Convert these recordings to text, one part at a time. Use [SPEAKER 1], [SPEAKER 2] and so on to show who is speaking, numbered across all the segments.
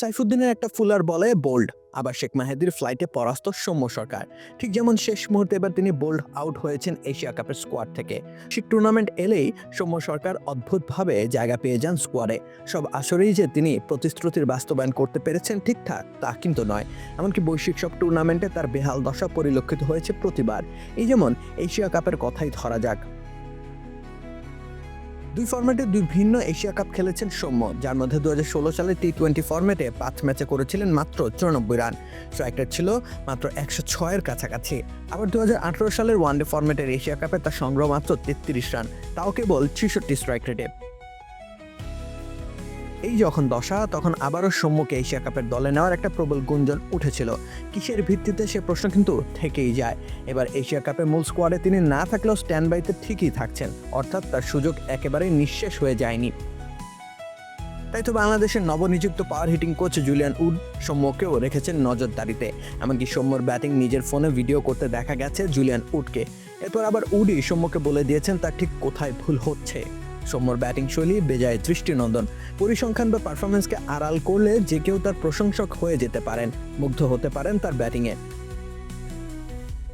[SPEAKER 1] সাইফুদ্দিনের একটা ফুলার বলে বোল্ড, আবার শেখ মাহেদির ফ্লাইটে পরাস্ত সৌম্য সরকার। ঠিক যেমন শেষ মুহূর্তে এবার তিনি বোল্ড আউট হয়েছেন এশিয়া কাপের স্কোয়াড থেকে। ঠিক টুর্নামেন্ট এলেই সৌম্য সরকার অদ্ভুতভাবে জায়গা পেয়ে যান স্কোয়াডে সব আসরেই যে তিনি প্রতিশ্রুতির বাস্তবায়ন করতে পেরেছেন ঠিকঠাক তা কিন্তু নয়। এমনকি বৈশ্বিক সব টুর্নামেন্টে তার বেহাল দশা পরিলক্ষিত হয়েছে প্রতিবার। এই যেমন এশিয়া কাপের কথাই ধরা যাক। দুই ফর্ম্যাটে দুই ভিন্ন এশিয়া কাপ খেলেছেন সৌম্য, যার মধ্যে দু সালে টি টোয়েন্টি ফর্ম্যাটে পাঁচ ম্যাচে করেছিলেন মাত্র চুরানব্বই রান। স্ট্রাইকার ছিল মাত্র একশো ছয়ের কাছাকাছি। আবার দুই হাজার আঠারো সালের ওয়ানডে ফর্ম্যাটের এশিয়া কাপে তার সংগ্রহ মাত্র তেত্রিশ রান, তাও কেবল ছেষট্টি স্ট্রাইক রেটে এই যখন দশা, তখন আবারও সম্মুখে এশিয়া কাপের দলে নেওয়ার একটা প্রবল গুঞ্জন উঠেছিল। কিসের ভিত্তিতে সে প্রশ্ন কিন্তু থেকেই যায়। এবার এশিয়া কাপের মূল স্কোয়াডে তিনি না থাকলেও স্ট্যান্ড বাইতে ঠিকই থাকছেন। অর্থাৎ তার সুযোগ একেবারেই নিঃশেষ হয়ে যায়নি। তাই তো বাংলাদেশের নবনিযুক্ত power hitting coach Julian Wood সৌম্যকেও রেখেছেন নজরদারিতে। এমনকি সৌম্যর ব্যাটিং নিজের ফোনে ভিডিও করতে দেখা গেছে জুলিয়ান উডকে এরপর আবার উডই সৌম্যকে বলে দিয়েছেন তার ঠিক কোথায় ভুল হচ্ছে। সৌম্যর ব্যাটিং শৈলী, বেজায় দৃষ্টিনন্দন। পরিসংখ্যান বা পারফরমেন্সকে আড়াল করলে যে কেউ তার প্রশংসক হয়ে যেতে পারেন, মুগ্ধ হতে পারেন তার ব্যাটিংয়ে।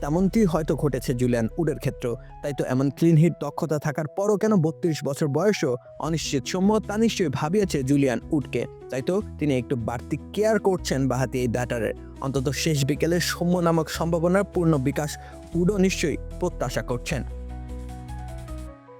[SPEAKER 1] তেমনটি হয়তো ঘটেছে জুলিয়ান উডের ক্ষেত্র তাই তো এমন ক্লিন হিট দক্ষতা থাকার পরও কেন বত্রিশ বছর বয়সও অনিশ্চিত সৌম্য তা নিশ্চয়ই ভাবিয়েছে জুলিয়ান উডকে। তাই তো তিনি একটু বাড়তি কেয়ার করছেন বাহাতি এই ব্যাটারের। অন্তত শেষ বিকেলে সৌম্য নামক সম্ভাবনার পূর্ণ বিকাশ উডও নিশ্চয়ই প্রত্যাশা করছেন।